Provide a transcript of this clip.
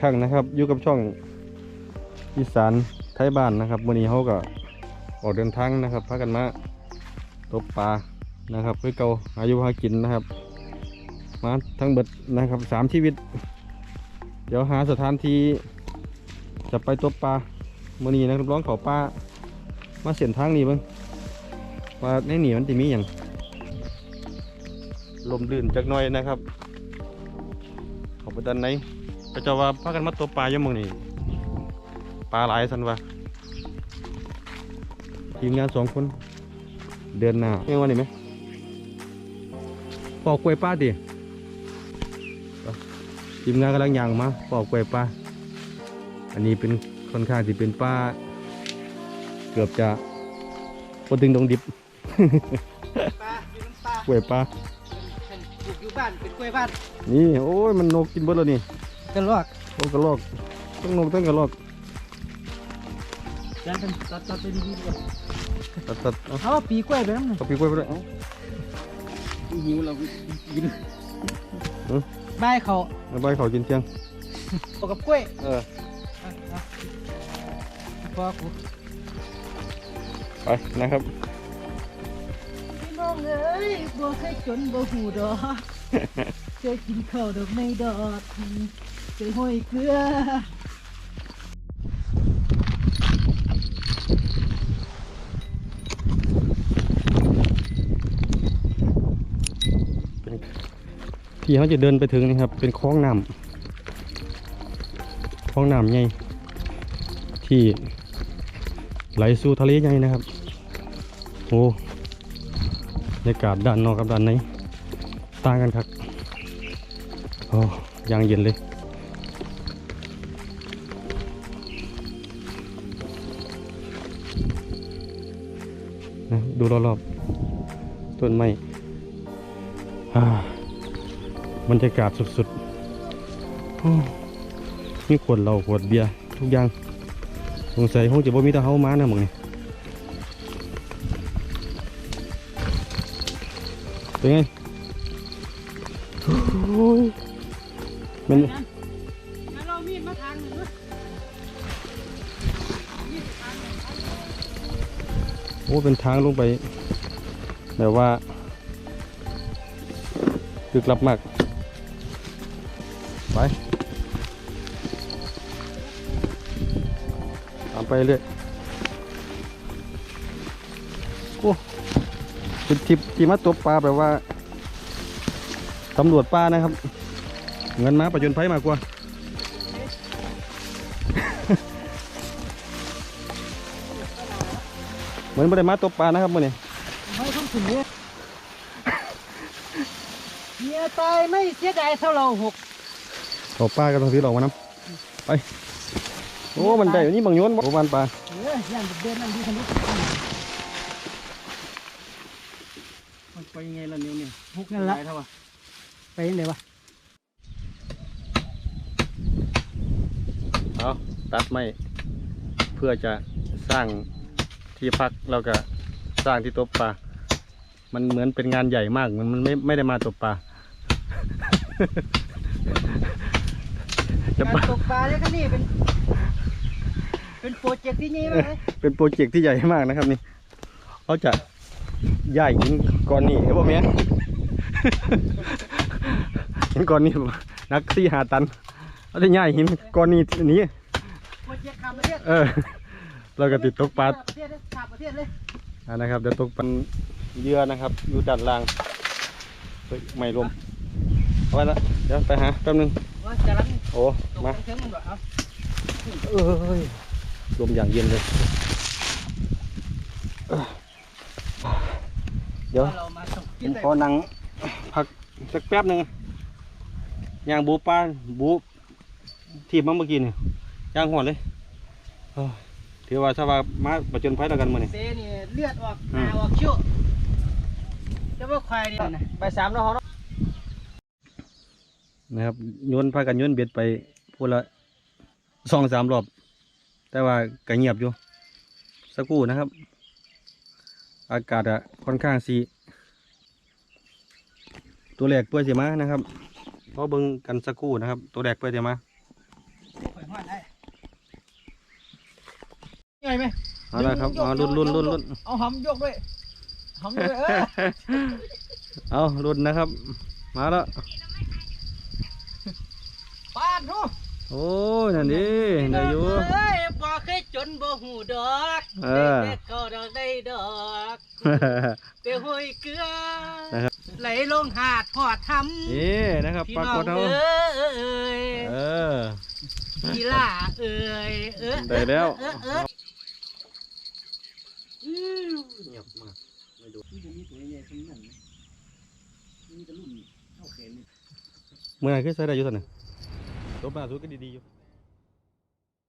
ครั้งนะครับอยู่กับช่องอีสานไทยบ้านนะครับวันนี้เขาก็ออกเดินทางนะครับพากันมาตบปลานะครับเพื่อเกาอายุหากินนะครับ มาทั้งเบิดนะครับสามชีวิต เดี๋ยวหาสถานที่จะไปตบปลามื่อนี้นะครับร้องขอปลามาเส้นทางนี้บ้างว่าในนี่มันจะมีอย่างลมลื่นจักหน่อยนะครับขอไปด้านใน ก็จะว่าพากันมาตบปลาอยู่หมองนี่ปลาหลายสันว่าทีมงานสองคน เดือนหน้าเรียกว่านี่ไหมปอกกล้วยป้าดิทีมงานกำลังย่างมาปอกกล้วยป้า อันนี้เป็นค่อนข้างที่เป็นป้า เกือบจะปดึงดงดิบปลาอยู่น้ำปลากล้วยป้าเป็นปลูกอยู่บ้านเป็นกล้วยบ้าน นี่โอ้ยมันนกกินเบิดแล้วนี่ กระลอกโอ้กระรอกต้องนกต้องกระรอกยันเป็นตัดตัดไปดีๆดีกว่าตัดตัดเอาเอาปีกล้วยไปน้ำหนึ่งเอาปีกล้วยไปด้วยเอาหิวเรากินใบเขาเอาใบเขากินเชียงเอากับกล้วย เออเอาเอาพอกูไปนะครับพี่น้องเอ้ยบ่เคยจนบ่หูดอกเคยกินข้าวดอกไม่ดอก ไปห้อยเกลือที่เขาจะเดินไปถึงนี่ครับ เป็นคลองน้ำคลองน้ำใหญ่ที่ไหลสู่ทะเลใหญ่นะครับ โอ้บรรยากาศด้านนอกกับด้านในต่างกันครับโอ้ยางเย็นเลย นะ ดูรอบๆต้นไม้อ่าบรรยากาศสุดๆโอ้มีขวดเหล้าขวดเบียร์ทุกอย่างสงสัยคงจะบ่มีต่เฮามานะมึงนี่เป็นไงโอ้ยมัน อ้เป็นทางลงไปแบบว่าลึกลับมาก ไป ตามไปเรื่อยโอ้เป็นทิปที่มาตบปลาแบบว่าตำรวจปลานะครับ เงินมาประจนไฟมากกว่า มือนไม่ได้มาตบปลานะครับมื่อนี้ไม่ต้องถึงเนี่ยเมียตายไม่เสียดายเท่าเราหกตบปลากันทางที่เรามาน้ำไปโอ้มันได้อยู่นี่บางโยนบ่บานปลาเออย่างเดินนั่นดีคันนี้มันไปยังไงล่ะเนี่ยเนี่ยหกนั่นละไปยังไงวะเอาตัดไม้เพื่อจะสร้าง ที่พักแล้วก็สร้างที่ตบปลา มันเหมือนเป็นงานใหญ่มากมันมันไม่ไม่ได้มาตบปลา จะการปลาตกปลาเนี่ยก็นี่เป็น เป็นโปรเจกต์ที่นี่ไหมเป็นโปรเจกต์ที่ใหญ่มากนะครับนี่เขาจะย้ายหินก้อนนี้ไอ้พวกเนี้ยหินก้อนนี้นักสี่หาตันเขาจะย้ายหินก้อนนี้ทีนี้ โปรเจกต์ข้ามประเทศเออ เราก็ติดตกปลาข้ามประเทศเลยข้ามประเทศเลยอ่านะครับเดี๋ยวตกปลาเยื่อนะครับอยู่ด้านล่างเฮ้ยไม่ลมเอาไว้ละเดี๋ยวไปหาแป๊บนึงว่าจะรังโอ้ตกมาเชิงมึงเหรอครับเอ้ยลมอย่างเย็นเลยเอ้อเดี๋ยวเรามาตกผมขอนั่งพักสักแป๊บหนึ่งย่างบูปลาบูทีบมาเมื่อกี้นี่ย่างหัวเลยเอ้ย ถือว่าถ้าว่ามาประจนภัยแล้วกันมื้อนี้เซนี่เลือดออกหนาออกคิ้วจะว่าควายนี่นะไปสามแล้วเขาเนาะนะครับโยนพากันโยนเบ็ดไปพูดละสองสามรอบ แต่ว่าก็เงียบอยู่สักครู่นะครับ อากาศอะค่อนข้างสีตัวแรกเพื่อจะมานะครับเพราะเบิ่งกันสักครู่นะครับ ตัวแรกเพื่อจะมา ห้อนได้ใหญ่ไหมเอาละครับ เอาลุ้นลุ้นลุ้นลุ้นเอาหำยกด้วยหำด้วยเออเอาลุ้นนะครับ มาแล้วปาดดูโอ้ยนั่นดิได้อยู่เอ้ยบ่เคยจนบ่หูดอกเออได้เข้าดอกได้ดอกเตียวห้อยเกลือนะครับไหลลงหาดหอดทำนี่นะครับพี่ปราน้อกงฏเขาเอ้ยเออพี่ล่าเอ้ยเออได้แล้ว เออเออเงียบมากไม่ดูนี่จะมีตัวใหญ่ขนาดนี้นี่จะรุ่นเท่าแขนนี่เมื่อไหร่คือใส่ได้อยู่ตอนนี้ตัวปลาสุดก็ดีๆอยู่